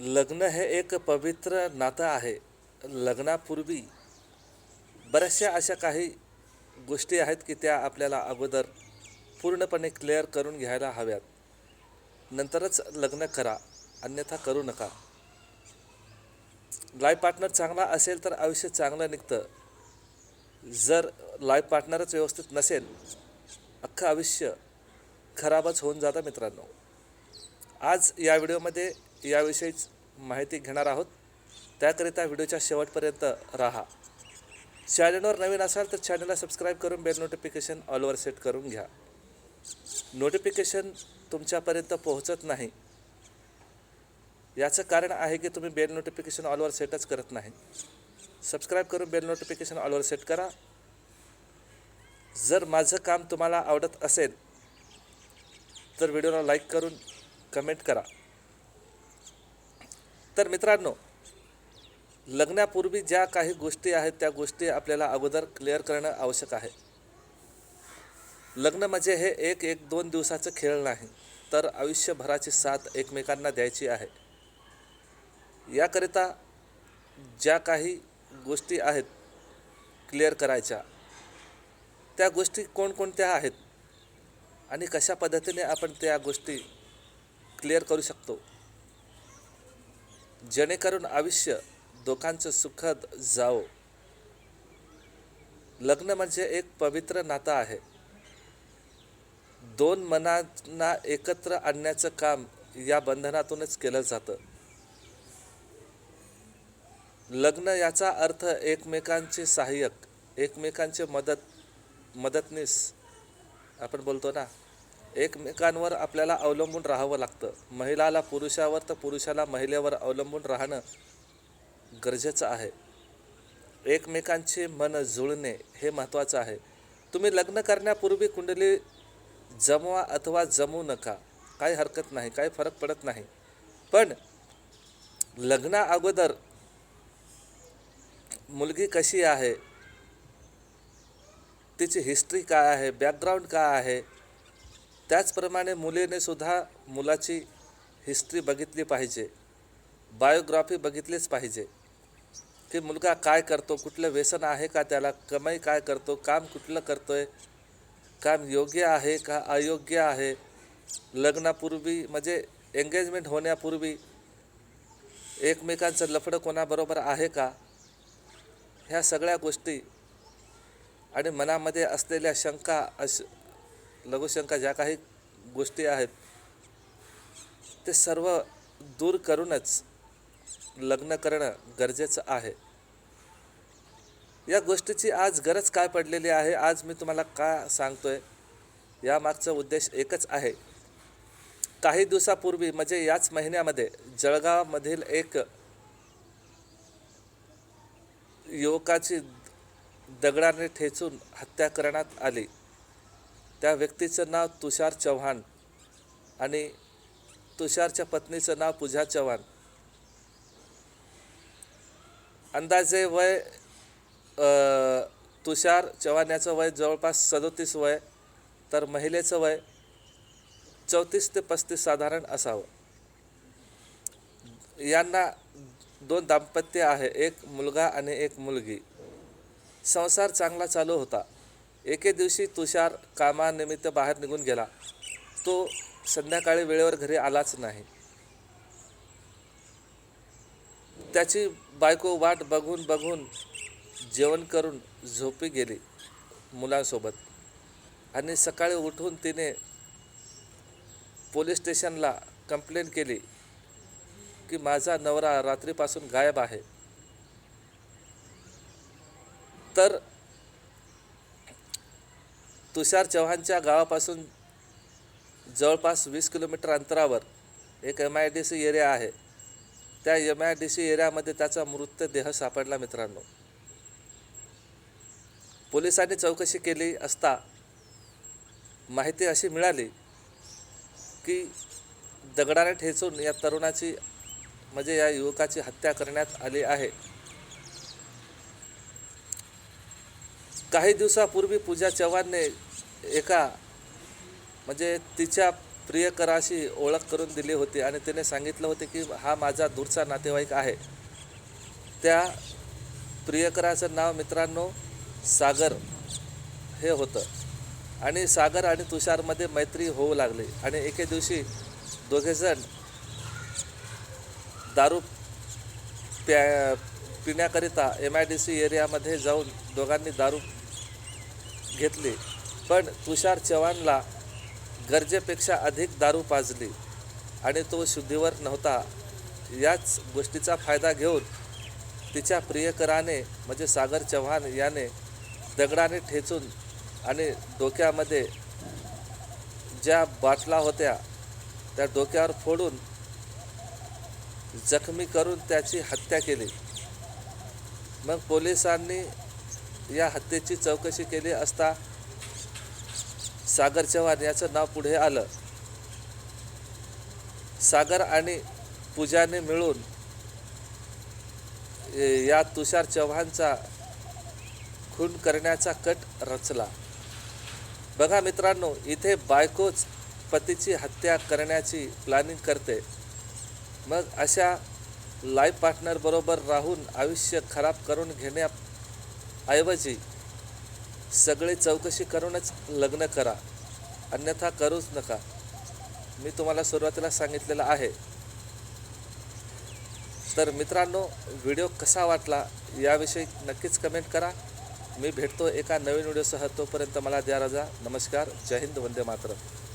लग्न हे एक पवित्र नातं आहे. लग्नापूर्वी बऱ्याचशा अशा काही गोष्टी आहेत की त्या आपल्याला अगोदर पूर्णपणे क्लिअर करून घ्यायला हव्यात. नंतरच लग्न करा अन्यथा करू नका. लाईफ पार्टनर चांगला असेल तर आयुष्य चांगलं निघतं. जर लाईफ पार्टनरच व्यवस्थित नसेल अख्खं आयुष्य खराबच होऊन जातं मित्रांनो. आज या व्हिडिओमध्ये याविषयीच माहिती घेणार आहोत. त्याकरिता व्हिडिओच्या शेवटपर्यंत राहा. चॅनलवर नवीन असाल तर चॅनलला सबस्क्राईब करून बेल नोटिफिकेशन ऑलवर सेट करून घ्या. नोटिफिकेशन तुमच्यापर्यंत पोहोचत नाही. याचं कारण आहे की तुम्ही बेल नोटिफिकेशन ऑलवर सेटच करत नाही. सबस्क्राईब करून बेल नोटिफिकेशन ऑलवर सेट करा. जर माझं काम तुम्हाला आवडत असेल तर व्हिडिओला लाईक करून कमेंट करा. तर मित्रांनो लग्नापूर्वी ज्या काही गोष्टी आहेत त्या गोष्टी आपल्याला अगोदर क्लिअर करणं आवश्यक आहे. लग्न म्हणजे हे एक एक दोन दिवसाचं खेळ नाही तर आयुष्यभराची साथ एकमेकांना द्यायची आहे. याकरिता ज्या काही गोष्टी आहेत क्लिअर करायच्या. त्या गोष्टी कोणकोणत्या आहेत आणि कशा पद्धतीने आपण त्या गोष्टी क्लिअर करू शकतो? जेणेकरून आयुष्य दोघांचं सुखद जावो. लग्न म्हणजे एक पवित्र नातं आहे. दोन मनांना एकत्र आणण्याचं काम या बंधनातूनच केलं जातं. लग्न याचा अर्थ एकमेकांचे सहाय्यक एकमेकांचे मदत मदतनीस. आपण बोलतो ना? एकमेकांवर आपल्याला अवलंबून राहावं लागतं. महिलाला पुरुषावर तर पुरुषाला महिलेवर अवलंबून राहणं गरजेचं आहे. एकमेकांचे मन जुळणे हे महत्त्वाचं आहे. तुम्ही लग्न करण्यापूर्वी कुंडली जमवा अथवा जमू नका. काही हरकत नाही काही फरक पडत नाही. पण लग्ना अगोदर मुलगी कशी आहे तिची हिस्ट्री काय आहे बॅकग्राऊंड काय आहे त्याचप्रमाणे मुलीने सुद्धा मुलाची हिस्ट्री बघितली पाहिजे. बायोग्राफी बघितलीच पाहिजे. की मुलगा काय करतो कुठलं व्यसन आहे का त्याला कमाई काय करतो काम कुठलं करतो आहे काम योग्य आहे का अयोग्य आहे लग्नापूर्वी म्हणजे एंगेजमेंट होण्यापूर्वी एकमेकांचं लफडं कोणाबरोबर आहे का ह्या सगळ्या गोष्टी आणि मनामध्ये असलेल्या शंका अश लघुशंका ज्या काही गोष्टी आहेत ते सर्व दूर करूनच लग्न करणं गरजेचं आहे. या गोष्टीची आज गरज काय पडलेली आहे आज मी तुम्हाला का सांगतोय यामागचा उद्देश एकच आहे. काही दिवसापूर्वी म्हणजे याच महिन्यामध्ये जळगावमधील एक युवकाची दगडाने ठेचून हत्या करण्यात आली. त्या व्यक्तीचं नाव तुषार चव्हाण आणि तुषारच्या पत्नीचं नाव पूजा चव्हाण. अंदाजे वय तुषार चव्हाण याचं वय जवळपास सदोतीस वय तर महिलेचं वय चौतीस ते पस्तीस साधारण असावं. यांना दोन दाम्पत्य आहे एक मुलगा आणि एक मुलगी. संसार चांगला चालू होता. एके दिवशी तुषार कामानिमित्त बाहेर निघून गेला. तो संध्याकाळी वेळेवर घरी आलाच नाही. त्याची बायको वाट बघून बघून जेवण करून झोपी गेली मुलांसोबत. आणि सकाळी उठून तिने पोलीस स्टेशनला कंप्लेंट केली की माझा नवरा रात्रीपासून गायब आहे. तर तुषार चव्हाणच्या गावापासून जवळपास वीस किलोमीटर अंतरावर एक M I D C area आहे. त्या एम आय डी सी एरियामध्ये त्याचा मृतदेह सापडला मित्रांनो. पोलिसांनी चौकशी केली असता माहिती अशी मिळाली की दगडाने ठेचून या तरुणाची म्हणजे या युवकाची हत्या करण्यात आली आहे. काही दिवसापूर्वी पूजा चव्हाणने एका म्हणजे तिच्या प्रियकराशी ओळख करून दिली होती आणि तिने सांगितलं होते की हा माझा दूरचा नातेवाईक आहे. त्या प्रियकराचं नाव मित्रांनो सागर हे होतं. आणि सागर आणि तुषारमध्ये मैत्री होऊ लागली आणि एके दिवशी दोघेजण दारू प्या पिण्याकरिता एम आय डी सी एरियामध्ये जाऊन दोघांनी दारू घेतली. पण तुषार चव्हाणला गरजेपेक्षा अधिक दारू पाजली आणि तो शुद्धीवर नव्हता. याच गोष्टीचा फायदा घेऊन तिच्या प्रियकराने म्हणजे सागर चव्हाण याने दगडाने ठेचून आणि डोक्यामध्ये ज्या बाटला होत्या त्या डोक्यावर फोडून जखमी करून त्याची हत्या केली. मग पोलिसांनी या हत्येची चौकशी केली असता सागर चव्हाण याचं नाव पुढे आलं. सागर आणि पूजाने मिळून या तुषार चव्हाणचा खून करण्याचा कट रचला. बघा मित्रांनो इथे बायकोच पतीची हत्या करण्याची प्लॅनिंग करते. मग अशा लाईफ पार्टनरबरोबर राहून आयुष्य खराब करून घेण्याऐवजी सगळे चौकशी करूनच लग्न करा. अन्यथा करूच नका. मी तुम्हाला सुरुवातीला सांगितलेलं आहे. तर मित्रांनो व्हिडिओ कसा वाटला याविषयी नक्कीच कमेंट करा. मी भेटतो एका नवीन व्हिडिओसह तोपर्यंत मला द्या राजा. नमस्कार. जय हिंद. वंदे मातरम.